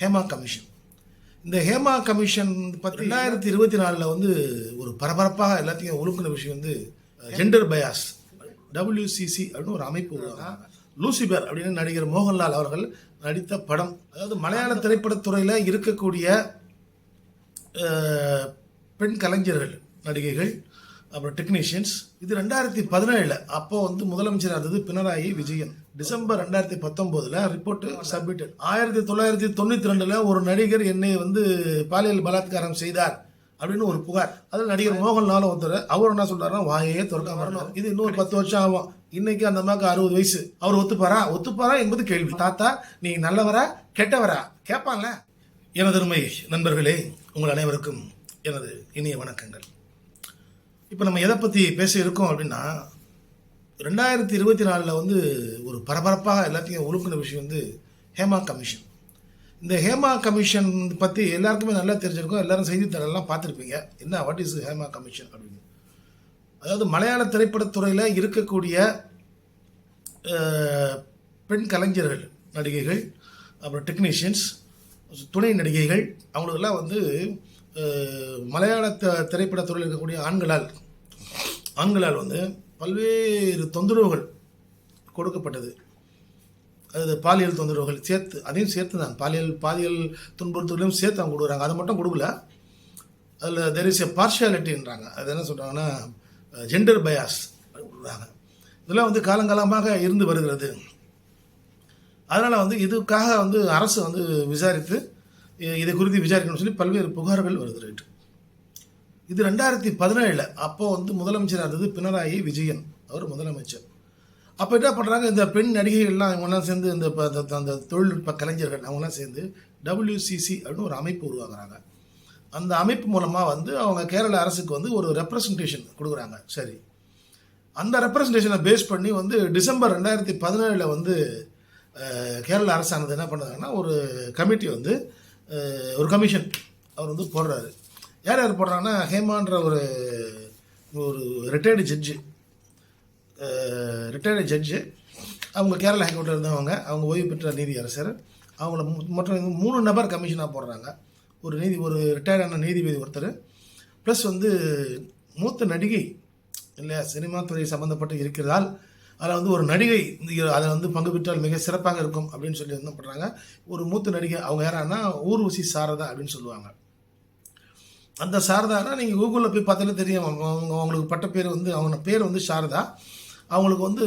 Hema commission. இந்த Hema commission பற்றி ரெண்டாயிரத்தி இருபத்தி நாலில் வந்து ஒரு பரபரப்பாக எல்லாத்தையும் ஒழுங்குன விஷயம் வந்து ஜெண்டர் பயாஸ் டபிள்யூசிசி அப்படின்னு ஒரு அமைப்பு உருவாக்குறாங்க. லூசிபர் அப்படின்னு நடிகர் மோகன்லால் அவர்கள் நடித்த படம். அதாவது மலையாள திரைப்படத்துறையில் இருக்கக்கூடிய பெண் கலைஞர்கள் நடிகைகள் அப்புறம் டெக்னீஷியன்ஸ் இது ரெண்டாயிரத்தி பதினேழில் அப்போ வந்து முதலமைச்சராக இருந்தது பினராயி விஜயன். டிசம்பர் ரெண்டாயிரத்தி பத்தொம்போதில் ரிப்போர்ட் சப்மிட்டட் ஆயிரத்தி தொள்ளாயிரத்தி தொண்ணூற்றி ரெண்டில் ஒரு நடிகர் என்னை வந்து பாலியல் பலாத்காரம் செய்தார் அப்படின்னு ஒரு புகார். அதில் நடிகர் மோகன்லால் ஒருத்தர் அவர் என்ன சொல்றாருன்னா வாயே திறக்க வரணும். இது இன்னொரு பத்து வருஷம் ஆகும். இன்னைக்கு அந்த அம்மாவுக்கு அறுபது வயசு. அவர் ஒத்துப்பாரா? ஒத்துப்பாரா என்பது கேள்வி. தாத்தா நீ நல்லவரா கெட்டவரா? கேட்பான்ல. எனதருமை நண்பர்களே உங்கள் அனைவருக்கும் எனது இனிய வணக்கங்கள். இப்போ நம்ம எதை பற்றி பேச இருக்கோம் அப்படின்னா ரெண்டாயிரத்தி இருபத்தி நாலில் வந்து ஒரு பரபரப்பாக எல்லாத்தையும் ஒழுங்கின விஷயம் வந்து ஹேமா கமிஷன். இந்த ஹேமா கமிஷன் பற்றி எல்லாருக்குமே நல்லா தெரிஞ்சிருக்கும். எல்லாரும் செய்தித்தாளெல்லாம் பார்த்துருப்பீங்க. என்ன வாட் இஸ் ஹேமா கமிஷன் அப்படின்னு? அதாவது மலையாள திரைப்படத்துறையில் இருக்கக்கூடிய பெண் கலைஞர்கள் நடிகைகள் அப்புறம் டெக்னீஷியன்ஸ் துணை நடிகைகள் அவங்களுக்கெல்லாம் வந்து மலையாள த- திரைப்படத்துறையில் இருக்கக்கூடிய ஆண்களால் ஆண்களால் வந்து பல்வேறு தொந்தரவுகள் கொடுக்கப்பட்டது. அது பாலியல் தொந்தரவுகள் சேர்த்து அதையும் சேர்த்து தான் பாலியல் பாலியல் துன்புறுத்தலையும் சேர்த்து அவங்க கொடுக்குறாங்க. அதை மட்டும் கொடுக்கல. அதில் தெர் இஸ் எ பார்ஷியாலிட்டின்றாங்க அது என்ன சொல்கிறாங்கன்னா ஜெண்டர் பயாஸ் கொடுக்குறாங்க. இதெல்லாம் வந்து காலங்காலமாக இருந்து வருகிறது. அதனால் வந்து இதுக்காக வந்து அரசு வந்து விசாரித்து இதை குறித்து விசாரிக்கணும்னு சொல்லி பல்வேறு புகார்கள் வருது ரைட்டு இது ரெண்டாயிரத்தி பதினேழில் அப்போ வந்து முதலமைச்சராக இருந்தது பினராயி விஜயன். அவர் முதலமைச்சர். அப்போ என்ன பண்ணுறாங்க இந்த பெண் நடிகைகள்லாம் இவங்கெல்லாம் சேர்ந்து இந்த ப- அந்த- அந்த தொழில்நுட்ப கலைஞர்கள் அவங்கெல்லாம் சேர்ந்து டபிள்யூசிசி அப்படின்னு ஒரு அமைப்பு உருவாக்குறாங்க. அந்த அமைப்பு மூலமாக வந்து அவங்க கேரள அரசுக்கு வந்து ஒரு ரெப்ரசன்டேஷன் கொடுக்குறாங்க. சரி. அந்த ரெப்ரசன்டேஷனை பேஸ் பண்ணி வந்து டிசம்பர் ரெண்டாயிரத்தி பதினேழில் வந்து கேரள அரசானது என்ன பண்ணுறாங்கன்னா ஒரு கமிட்டி வந்து ஒரு கமிஷன் அவர் வந்து போடுறாரு. யார் யார் போடுறாங்கன்னா ஹேமான்ற ஒரு ஒரு ரிட்டையர்டு ஜட்ஜு ரிட்டையர்டு ஜட்ஜு அவங்க கேரளா ஹைகோர்ட்டில் இருந்தவங்க. அவங்க ஓய்வு பெற்ற நீதியரசர் அவங்கள மற்றும் மூணு நபர் கமிஷனாக போடுறாங்க. ஒரு நீதி ஒரு ரிட்டையர்டான நீதிபதி ஒருத்தர். ப்ளஸ் வந்து மூத்த நடிகை. இல்லையா சினிமா துறை சம்மந்தப்பட்டு இருக்கிறதால் அதில் வந்து ஒரு நடிகை அதில் வந்து பங்கு பெற்றால் மிக சிறப்பாக இருக்கும் அப்படின்னு சொல்லி என்ன பண்ணுறாங்க ஒரு மூத்த நடிகை அவங்க யாரான்னா ஊர்வசி சாரதா அப்படின்னு சொல்லுவாங்க. அந்த சாரதானா நீங்கள் கூகுளில் போய் பார்த்தாலே தெரியும். அவங்க அவங்க அவங்களுக்கு பட்ட பேர் வந்து அவங்க பேர் வந்து சாரதா. அவங்களுக்கு வந்து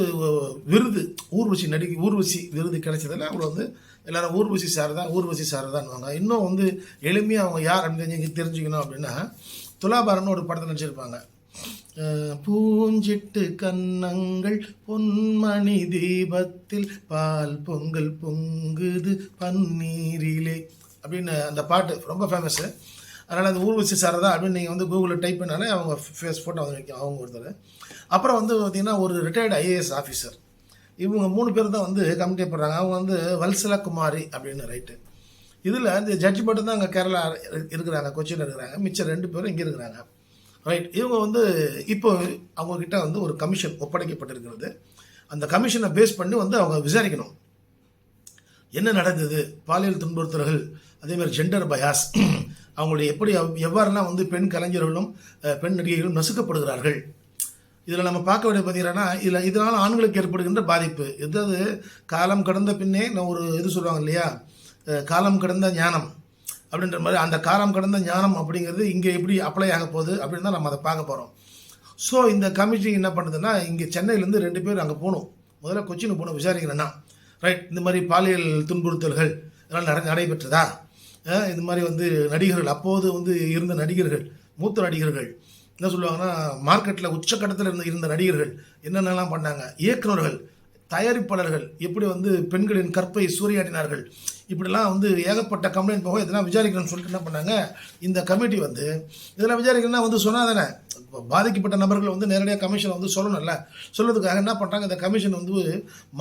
விருது ஊர்வசி நடிகை ஊர்வசி விருது கிடைச்சதில் அவங்கள வந்து எல்லாரும் ஊர்வசி சாரதா ஊர்வசி சாரதான்னுவாங்க. இன்னும் வந்து எளிமையாக அவங்க யார் அப்படின்னு நீங்கள் தெரிஞ்சுக்கணும் அப்படின்னா துலாபாரம்னு ஒரு படத்தை நடிச்சிருப்பாங்க. பூஞ்சிட்டு கன்னங்கள் பொன்மணி தீபத்தில் பால் பொங்கல் பொங்குது பன்னீரிலே அப்படின்னு அந்த பாட்டு ரொம்ப ஃபேமஸ்ஸு அதனால் அந்த ஊர்வசி சாரதா அப்படின்னு நீங்கள் வந்து கூகுளில் டைப் பண்ணாலே அவங்க ஃபேஸ் ஃபோட்டோ வந்து வைக்கும் அவங்க ஒருத்தர். அப்புறம் வந்து பார்த்தீங்கன்னா ஒரு ரிட்டையர்டு ஐஏஎஸ் ஆஃபீஸர் இவங்க மூணு பேர் தான் வந்து கமிட்டி பண்ணுறாங்க அவங்க வந்து வல்சலா குமாரி அப்படின்னு ரைட்டு இதில் இந்த ஜட்ஜ் மட்டும் தான் அங்கே கேரளா இருக்கிறாங்க கொச்சியில் இருக்கிறாங்க. மிச்சம் ரெண்டு பேரும் இங்கே இருக்கிறாங்க. ரைட் இவங்க வந்து இப்போ அவங்கக்கிட்ட வந்து ஒரு கமிஷன் ஒப்படைக்கப்பட்டிருக்கிறது. அந்த கமிஷனை பேஸ் பண்ணி வந்து அவங்க விசாரிக்கணும். என்ன நடந்தது? பாலியல் துன்புறுத்தல்கள் அதே மாதிரி ஜெண்டர் பயாஸ் அவங்களுடைய எப்படி எவ்- எவ்வாறெல்லாம் வந்து பெண் கலைஞர்களும் பெண் நடிகைகளும் நசுக்கப்படுகிறார்கள். இதில் நம்ம பார்க்க வேண்டிய பார்த்தீங்கன்னா இதில் இதனால் ஆண்களுக்கு ஏற்படுகின்ற பாதிப்பு. எதாவது காலம் கடந்த பின்னே நான் ஒரு இது சொல்லுவாங்க இல்லையா? காலம் கடந்த ஞானம் அப்படின்ற மாதிரி அந்த காலம் கடந்த ஞானம் அப்படிங்கிறது இங்கே எப்படி அப்ளை ஆக போகுது அப்படின்னு தான் நம்ம அதை பார்க்க போகிறோம் ஸோ இந்த கமிட்டி என்ன பண்ணுதுன்னா இங்கே சென்னையிலேருந்து ரெண்டு பேர் அங்கே போகணும். முதல்ல கொச்சின் போகணும் விசாரிக்கிறேன்னா ரைட் இந்த மாதிரி பாலியல் துன்புறுத்தல்கள் இதெல்லாம் நட நடைபெற்றதா? இந்த மாதிரி வந்து நடிகர்கள் அப்போது வந்து இருந்த நடிகர்கள் மூத்த நடிகர்கள் என்ன சொல்லுவாங்கன்னா மார்க்கெட்டில் உச்சக்கட்டத்தில் இருந்த இருந்த நடிகர்கள் என்னென்னலாம் பண்ணாங்க? இயக்குநர்கள் தயாரிப்பாளர்கள் எப்படி வந்து பெண்களின் கற்பை சூறையாடினார்கள் இப்படிலாம் வந்து ஏகப்பட்ட கம்ப்ளைண்ட் போக இதெல்லாம் விசாரிக்கணும்னு சொல்லிட்டு என்ன பண்ணாங்க இந்த கமிட்டி வந்து இதெல்லாம் விசாரிக்கணும்னா வந்து சொன்னால் தானே பாதிக்கப்பட்ட நபர்கள் வந்து நேரடியாக கமிஷன் வந்து சொல்லணும்ல சொல்றதுக்காக என்ன பண்ணுறாங்க இந்த கமிஷன் வந்து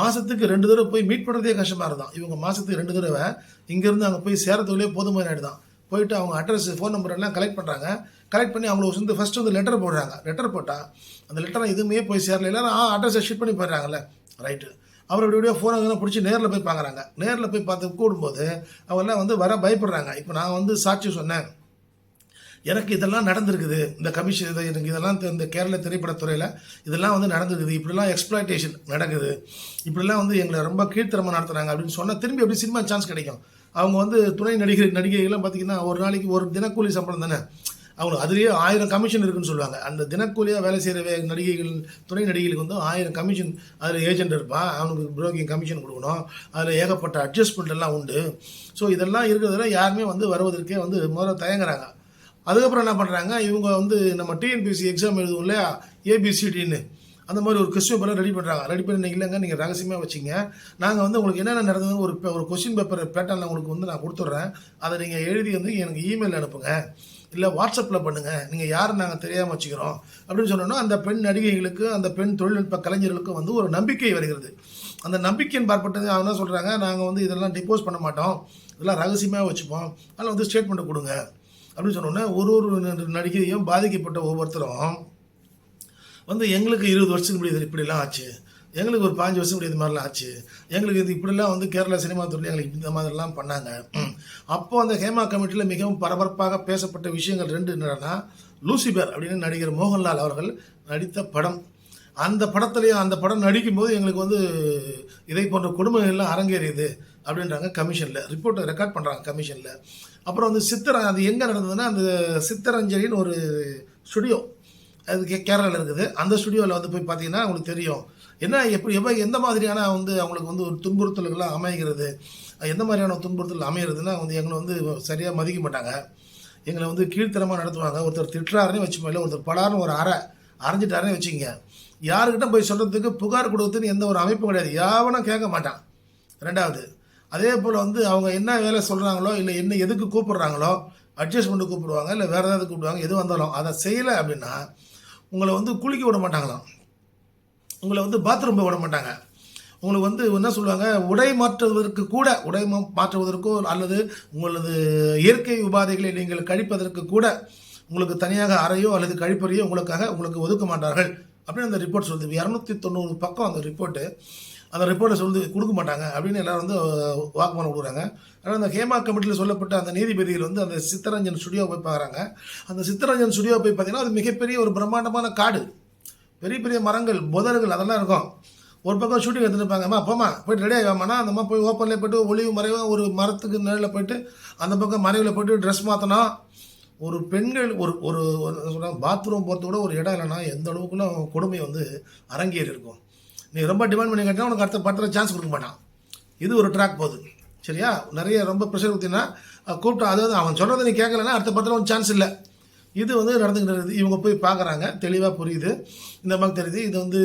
மாதத்துக்கு ரெண்டு தடவை போய் மீட் பண்ணுறதே கஷ்டமாக இருந்தான் இவங்க மாதத்துக்கு ரெண்டு தடவை இங்கேருந்து அங்கே போய் சேரத்துக்குள்ளே போதுமான ஆகிடுதான் போயிட்டு அவங்க அட்ரஸ் ஃபோன் நம்பர் எல்லாம் கலெக்ட் பண்ணுறாங்க கலெக்ட் பண்ணி அவங்களுக்கு வந்து ஃபஸ்ட்டு வந்து லெட்டர் போடுறாங்க. லெட்டர் போட்டால் அந்த லெட்டரை எதுவுமே போய் சேரல. எல்லாரும் அட்ரஸை ஷிட் பண்ணி போயிடுறாங்கல்ல. ரைட்டு அவருடைய ஃபோனை பிடிச்சி நேரில் போய் பார்க்குறாங்க நேரில் போய் பார்த்து கூடும்போது அவெல்லாம் வந்து வர பயப்படுறாங்க. இப்போ நான் வந்து சாட்சி சொன்னேன். எனக்கு இதெல்லாம் நடந்திருக்குது. இந்த கமிஷன் இதை எனக்கு இதெல்லாம் இந்த- இந்த கேரள திரைப்படத்துறையில் இதெல்லாம் வந்து நடந்திருக்குது. இப்படிலாம் எக்ஸ்பிளாய்டேஷன் நடக்குது. இப்படிலாம் வந்து எங்களை ரொம்ப கீழ்த்தரமாக நடத்துகிறாங்க அப்படின்னு சொன்னால் திரும்பி எப்படி சினிமா சான்ஸ் கிடைக்கும். அவங்க வந்து துணை நடிகை நடிகைகள்லாம் பார்த்தீங்கன்னா ஒரு நாளைக்கு ஒரு தினக்கூலி சம்பளம் தானே. அவங்களுக்கு அதுலேயே ஆயிரம் கமிஷன் இருக்குன்னு சொல்லுவாங்க. அந்த தினக்கூலியாக வேலை செய்கிற நடிகைகள் துணை நடிகைகளுக்கு வந்து ஆயிரம் கமிஷன் அதில் ஏஜென்ட் இருப்பான் அவனுக்கு புரோக்கிங் கமிஷன் கொடுக்கணும். அதில் ஏகப்பட்ட அட்ஜஸ்ட்மெண்ட் எல்லாம் உண்டு. ஸோ இதெல்லாம் இருக்கிறதுல யாருமே வந்து வருவதற்கே வந்து முதல்ல தயங்குறாங்க. அதுக்கப்புறம் என்ன பண்ணுறாங்க இவங்க வந்து நம்ம டிஎன்பிசி எக்ஸாம் எழுதுவோம் இல்லையா? ஏபிசிடின்னு அந்த மாதிரி ஒரு கொஸ்டின் பேப்பர் ரெடி பண்ணுறாங்க ரெடி பண்ணி இல்லைங்க நீங்கள் ரகசியமாக வச்சிங்க. நாங்கள் வந்து உங்களுக்கு என்னென்ன நடந்ததுன்னு ஒரு ஒரு கொஸ்டின் பேப்பர் பேட்டர்னில் உங்களுக்கு வந்து நான் கொடுத்துட்றேன். அதை நீங்கள் எழுதி வந்து எனக்கு இமெயில் அனுப்புங்க. இல்லை வாட்ஸ்அப்பில் பண்ணுங்கள் நீங்கள் யார் நாங்கள் தெரியாமல் வச்சுக்கிறோம். அப்படின்னு சொன்னோன்னா அந்த பெண் நடிகைகளுக்கு அந்த பெண் தொழில்நுட்ப கலைஞர்களுக்கும் வந்து ஒரு நம்பிக்கை வருகிறது. அந்த நம்பிக்கையின் பார்ப்பட்டது அவங்க என்ன சொல்கிறாங்க நாங்கள் வந்து இதெல்லாம் டிப்போஸ் பண்ண மாட்டோம். இதெல்லாம் ரகசியமாக வச்சுப்போம். அதில் வந்து ஸ்டேட்மெண்ட் கொடுங்க. அப்படின்னு சொன்னோன்னே ஒரு ஒரு நடிகையும் பாதிக்கப்பட்ட ஒவ்வொருத்தரும் வந்து எங்களுக்கு இருபது வருஷத்துக்கு முன்னாடி இது இப்படிலாம் ஆச்சு. எங்களுக்கு ஒரு பாஞ்சு வருஷம் முன்னாடி இது மாதிரிலாம் ஆச்சு. எங்களுக்கு இது இப்படிலாம் வந்து கேரளா சினிமா துறையில் எங்களுக்கு இந்த மாதிரிலாம் பண்ணாங்க. அப்போது அந்த ஹேமா கமிட்டியில் மிகவும் பரபரப்பாக பேசப்பட்ட விஷயங்கள் ரெண்டு என்னன்னா லூசிபர் அப்படின்னு நடிகர் மோகன்லால் அவர்கள் நடித்த படம். அந்த படத்துலேயும் அந்த படம் நடிக்கும்போது எங்களுக்கு வந்து இதை போன்ற கொடுமைகள்லாம் அரங்கேறியது அப்படின்றாங்க கமிஷனில். ரிப்போர்ட்டை ரெக்கார்ட் பண்ணுறாங்க கமிஷனில். அப்புறம் வந்து சித்தர அது எங்கே நடந்ததுன்னா அந்த சித்தரஞ்சலின்னு ஒரு ஸ்டுடியோ. அது கேரளாவில் இருக்குது. அந்த ஸ்டுடியோவில் வந்து போய் பார்த்தீங்கன்னா உங்களுக்கு தெரியும். என்ன எப்படி எப்போ எந்த மாதிரியான வந்து அவங்களுக்கு வந்து ஒரு துன்புறுத்தல்கள்லாம் அமைகிறது? எந்த மாதிரியான துன்புறுத்தல் அமைகிறதுனா வந்து எங்களை வந்து சரியாக மதிக்க மாட்டாங்க. எங்களை வந்து கீழ்த்தரமாக நடத்துவாங்க. ஒருத்தர் திட்டுறாருன்னு வச்சுப்போம் இல்லை ஒருத்தர் படாருன்னு ஒரு அறை அரைஞ்சிட்டாருன்னு வச்சுங்க யாருக்கிட்ட போய் சொல்கிறதுக்கு புகார் கொடுக்குறதுன்னு எந்த ஒரு அமைப்பும் கிடையாது. யாவனும் கேட்க மாட்டான். ரெண்டாவது அதே போல் வந்து அவங்க என்ன வேலை சொல்கிறாங்களோ இல்லை என்ன எதுக்கு கூப்பிடுறாங்களோ அட்ஜஸ்ட்மெண்ட்டு கூப்பிடுவாங்க இல்லை வேறு ஏதாவது கூப்பிடுவாங்க எது வந்தாலும் அதை செய்யலை அப்படின்னா உங்களை வந்து குளிக்க விட மாட்டாங்களாம். உங்களை வந்து பாத்ரூம் போய் விட மாட்டாங்க. உங்களுக்கு வந்து என்ன சொல்லுவாங்க? உடை மாற்றுவதற்கு கூட உடை மா- மாற்றுவதற்கோ அல்லது உங்களது இயற்கை உபாதைகளை நீங்கள் கழிப்பதற்கு கூட உங்களுக்கு தனியாக அறையோ அல்லது கழிப்பறையோ உங்களுக்காக உங்களுக்கு ஒதுக்க மாட்டார்கள். அப்படின்னு அந்த ரிப்போர்ட் சொல்லுது. இரநூத்தி தொண்ணூறு பக்கம் அந்த ரிப்போர்ட்டு அந்த ரிப்போர்ட்டை சொல்லுது கொடுக்க மாட்டாங்க அப்படின்னு எல்லாரும் வந்து வாக்குமூலம் கொடுக்குறாங்க. ஆனால் அந்த ஹேமா கமிட்டியில் சொல்லப்பட்ட அந்த நீதிபதிகள் வந்து அந்த சித்தரஞ்சன் ஸ்டுடியோ போய் பார்க்குறாங்க. அந்த சித்தரஞ்சன் ஸ்டுடியோ போய் பார்த்தீங்கன்னா அது மிகப்பெரிய ஒரு பிரம்மாண்டமான காடு. பெரிய பெரிய மரங்கள் புதர்கள் அதெல்லாம் இருக்கும். ஒரு பக்கம் ஷூட்டிங் எடுத்துருப்பாங்கம்மா அப்போம்மா போயிட்டு ரெடி ஆகாமனா அந்தம்மா போய் ஓப்பனில் போயிட்டு ஒளிவு மறைவாக ஒரு மரத்துக்கு நிழலில் போயிட்டு அந்த பக்கம் மறைவில் போயிட்டு ட்ரெஸ் மாற்றினா ஒரு பெண்கள் ஒரு ஒரு சொல்கிறாங்க பாத்ரூம் போகிறது கூட ஒரு இடம் இல்லைன்னா எந்த அளவுக்குலாம் கொடுமை வந்து அரங்கேறி இருக்கும். நீ ரொம்ப டிமாண்ட் பண்ணி கேட்டால் உனக்கு அடுத்த படத்தில் சான்ஸ் கொடுக்க மாட்டான். இது ஒரு ட்ராக் போகுது. சரியா? நிறைய ரொம்ப ப்ரெஷர் ஊற்றினா கூப்பிட்டு அதாவது அவன் சொல்கிறத நீ கேட்கலன்னா அடுத்த படத்தில் ஒரு சான்ஸ் இல்லை. இது வந்து நடந்துக்கிட்டு இவங்க போய் பார்க்குறாங்க. தெளிவாக புரியுது. இந்த மாதிரி தெரியுது. இது வந்து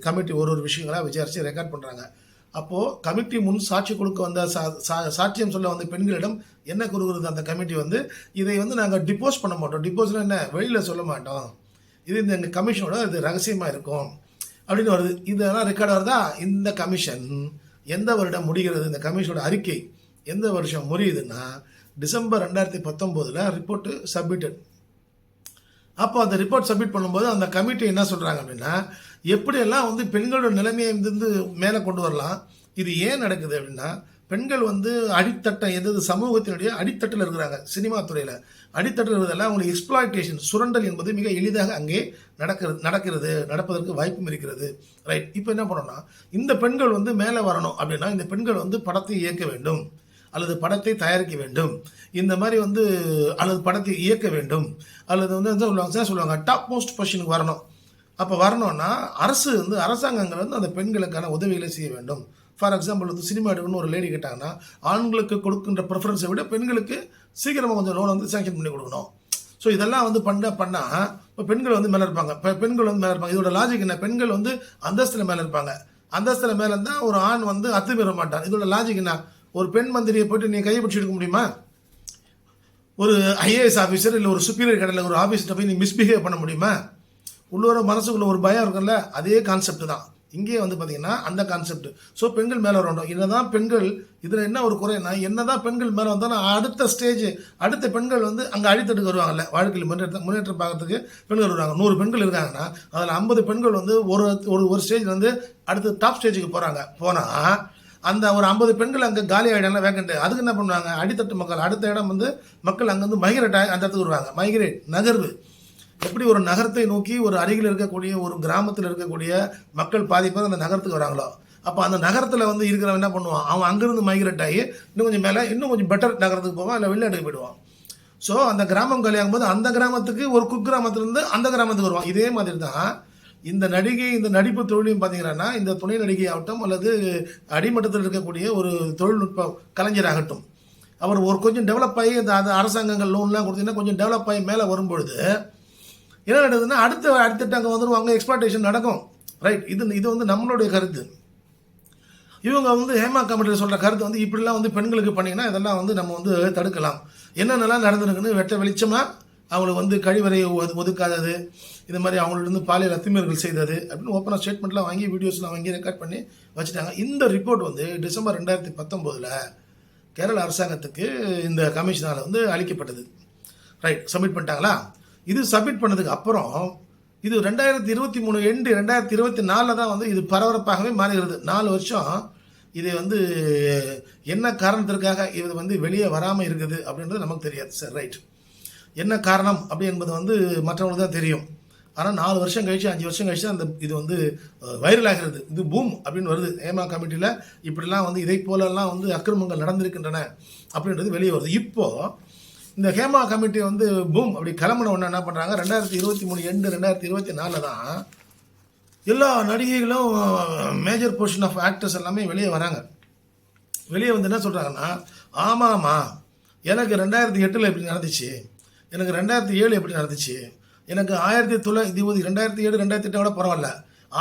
கமிட்டி ஒரு ஒரு விஷயங்களாக விசாரித்து ரெக்கார்ட் பண்ணுறாங்க அப்போது கமிட்டி முன் சாட்சி கொடுக்க வந்த சா சா- சாட்சியம் சொல்ல வந்த பெண்களிடம் என்ன கொடுக்குறது அந்த கமிட்டி வந்து இதை வந்து நாங்கள் டிப்போஸ் பண்ண மாட்டோம். டிப்போஸில் என்ன? வெளியில் சொல்ல மாட்டோம். இது இந்த எங்கள் கமிஷனோட இது ரகசியமாக இருக்கும். அப்படின்னு வருது. இதெல்லாம் ரெக்கார்ட் வருதா இந்த கமிஷன் எந்த வருடம் முடிகிறது? இந்த கமிஷனோட அறிக்கை எந்த வருஷம் முடியுதுன்னா டிசம்பர் ரெண்டாயிரத்தி பத்தொம்போதில் ரிப்போர்ட்டு சப்மிட்டட் அப்போ அந்த ரிப்போர்ட் சப்மிட் பண்ணும்போது அந்த கமிட்டி என்ன சொல்கிறாங்க அப்படின்னா எப்படியெல்லாம் வந்து பெண்களோட நிலைமையை வந்து மேலே கொண்டு வரலாம் இது ஏன் நடக்குது அப்படின்னா பெண்கள் வந்து அடித்தட்டம் எதாவது சமூகத்தினுடைய அடித்தட்டில் இருக்கிறாங்க சினிமா துறையில். அடித்தட்டில் இருக்கிறதெல்லாம் அவங்க எக்ஸ்ப்ளாய்டேஷன் சுரண்டல் என்பது மிக எளிதாக அங்கே நடக்கிறது நடக்கிறது நடப்பதற்கு வாய்ப்பும் இருக்கிறது. ரைட் இப்போ என்ன பண்ணோம்னா இந்த பெண்கள் வந்து மேலே வரணும் அப்படின்னா இந்த பெண்கள் வந்து படத்தை இயக்க வேண்டும். அல்லது படத்தை தயாரிக்க வேண்டும். இந்த மாதிரி வந்து அல்லது படத்தை இயக்க வேண்டும். அல்லது வந்து என்ன சொல்லுவாங்க சார் சொல்லுவாங்க டாப் மோஸ்ட் பொசிஷனுக்கு வரணும். அப்போ வரணும்னா அரசு வந்து அரசாங்கங்கள் வந்து அந்த பெண்களுக்கான உதவிகளை செய்ய வேண்டும். ஃபார் எக்ஸாம்பிள் வந்து சினிமா எடுக்கணும்னு ஒரு லேடி கேட்டாங்கன்னா ஆண்களுக்கு கொடுக்கின்ற ப்ரிஃபரன்ஸை விட பெண்களுக்கு சீக்கிரமாக கொஞ்சம் லோன் வந்து சேங்ஷன் பண்ணி கொடுக்கணும். ஸோ இதெல்லாம் வந்து பண்ண பண்ணால் இப்போ பெண்கள் வந்து மேலே இருப்பாங்க. இப்போ பெண்கள் வந்து மேலே இருப்பாங்க. இதோட லாஜிக் என்ன? பெண்கள் வந்து அந்தஸ்தில் மேலே இருப்பாங்க. அந்தஸ்தில் மேலே இருந்தால் ஒரு ஆண் வந்து அத்துமீற மாட்டான். இதோட லாஜிக் என்ன? ஒரு பெண் மந்திரியை போயிட்டு நீ கையை எடுக்க முடியுமா? ஒரு ஐஏஎஸ் ஆஃபீஸர் இல்லை ஒரு சுப்பீரியர் கடையில் ஒரு ஆஃபீஸ்கிட்ட போய் நீ மிஸ்பிஹேவ் பண்ண முடியுமா? உள்ளூர மனசுக்குள்ள ஒரு பயம் இருக்கும்ல அதே கான்செப்ட் தான். இங்கேயே வந்து பார்த்தீங்கன்னா அந்த கான்செப்ட் ஸோ பெண்கள் மேலே வரணும். என்னதான் பெண்கள் இதில் என்ன ஒரு குறைனா என்னதான் பெண்கள் மேலே வந்தாலும் அடுத்த ஸ்டேஜ் அடுத்த பெண்கள் வந்து அங்கே அடித்தட்டுக்கு வருவாங்கல்ல. வாழ்க்கையில் முன்னேற்றம் முன்னேற்றம் பார்க்கறதுக்கு பெண்கள் வருவாங்க. நூறு பெண்கள் இருக்காங்கன்னா அதில் ஐம்பது பெண்கள் வந்து ஒரு ஒரு ஒரு ஸ்டேஜ் வந்து அடுத்து டாப் ஸ்டேஜுக்கு போகிறாங்க போனால் அந்த ஒரு ஐம்பது பெண்கள் அங்கே காலி ஆகிடலாம் வேக்கண்ட் அதுக்கு என்ன பண்ணுவாங்க? அடித்தட்டு மக்கள். அடுத்த இடம் வந்து மக்கள் அங்கேருந்து மைக்ரேட் ஆகி அந்த இடத்துக்கு வருவாங்க. மைக்ரேட் நகர்வு. எப்படி ஒரு நகரத்தை நோக்கி ஒரு அருகில் இருக்கக்கூடிய ஒரு கிராமத்தில் இருக்கக்கூடிய மக்கள் பாதிப்பாக அந்த நகரத்துக்கு வராங்களோ? அப்போ அந்த நகரத்தில் வந்து இருக்கிறவன் என்ன பண்ணுவான்? அவன் அங்கேருந்து மைக்ரேட் ஆகி இன்னும் கொஞ்சம் மேலே இன்னும் கொஞ்சம் பெட்டர் நகரத்துக்கு போவான் இல்லை வெளிநாட்டுக்கு போயிடுவான். ஸோ அந்த கிராமம் காலியாகும் போது அந்த கிராமத்துக்கு ஒரு குக்கிராமத்துலேருந்து அந்த கிராமத்துக்கு வருவான். இதே மாதிரி தான் இந்த நடிகை இந்த நடிப்பு தொழிலையும் பார்த்தீங்கன்னா இந்த துணை நடிகை ஆகட்டும் அல்லது அடிமட்டத்தில் இருக்கக்கூடிய ஒரு தொழில்நுட்ப கலைஞராகட்டும் அவர் ஒரு கொஞ்சம் டெவலப் ஆகி இந்த அந்த அரசாங்கங்கள் லோன்லாம் கொடுத்தீங்கன்னா கொஞ்சம் டெவலப் ஆகி மேலே வரும்பொழுது என்ன நடக்குதுன்னா அடுத்த அடுத்துட்டு அங்கே வந்துடுவாங்க எக்ஸ்பெக்டேஷன் நடக்கும். ரைட் இது இது வந்து நம்மளுடைய கருத்து. இவங்க வந்து ஹேமா கமிட்டியில் சொல்கிற கருத்து வந்து இப்படிலாம் வந்து பெண்களுக்கு பண்ணிங்கன்னா இதெல்லாம் வந்து நம்ம வந்து தடுக்கலாம். என்னென்னலாம் நடந்திருக்குன்னு வெட்ட வெளிச்சமாக அவங்களுக்கு வந்து கழிவறை ஒதுக்காதது இந்த மாதிரி அவங்களிருந்து இருந்து பாலியல் அத்துமீறல்கள் செய்தது அப்படின்னு ஓப்பனாக ஸ்டேட்மெண்ட்லாம் வாங்கி வீடியோஸ்லாம் வாங்கி ரெக்கார்ட் பண்ணி வச்சுட்டாங்க. இந்த ரிப்போர்ட் வந்து டிசம்பர் ரெண்டாயிரத்தி பத்தொம்போதில் கேரள அரசாங்கத்துக்கு இந்த கமிஷனால் வந்து அளிக்கப்பட்டது. ரைட் சப்மிட் பண்ணிட்டாங்களா? இது சப்மிட் பண்ணதுக்கு அப்புறம் இது ரெண்டாயிரத்தி இருபத்தி மூணு எண்டு ரெண்டாயிரத்தி இருபத்தி நாலில் தான் வந்து இது பரபரப்பாகவே மாறுகிறது. நாலு வருஷம் இது வந்து என்ன காரணத்திற்காக இது வந்து வெளியே வராமல் இருக்குது அப்படின்றது நமக்கு தெரியாது சார் ரைட் என்ன காரணம் அப்படி என்பது வந்து மற்றவங்களுக்கு தான் தெரியும். ஆனால் நாலு வருஷம் கழிச்சு அஞ்சு வருஷம் கழிச்சு அந்த இது வந்து வைரல் ஆகிறது. இது பூம் அப்படின்னு வருது. ஏமா கமிட்டியில் இப்படிலாம் வந்து இதை போலெல்லாம் வந்து அக்கிரமங்கள் நடந்திருக்கின்றன அப்படின்றது வெளியே வருது. இப்போது இந்த ஹேமா கமிட்டி வந்து பூம் அப்படி கிளம்புன ஒன்று என்ன பண்ணுறாங்க ரெண்டாயிரத்தி இருபத்தி மூணு எண்டு ரெண்டாயிரத்தி இருபத்தி நாலில் தான் எல்லா நடிகைகளும் மேஜர் போர்ஷன் ஆஃப் ஆக்டர்ஸ் எல்லாமே வெளியே வராங்க. வெளியே வந்து என்ன சொல்கிறாங்கன்னா ஆமாம்மா எனக்கு ரெண்டாயிரத்தி எட்டில் இப்படி நடந்துச்சு. எனக்கு ரெண்டாயிரத்தி ஏழு எப்படி நடந்துச்சு? எனக்கு ஆயிரத்தி தொள்ளாயிரத்தி இருபது ரெண்டாயிரத்தி ஏழு ரெண்டாயிரத்தி எட்டை விட பரவாயில்ல.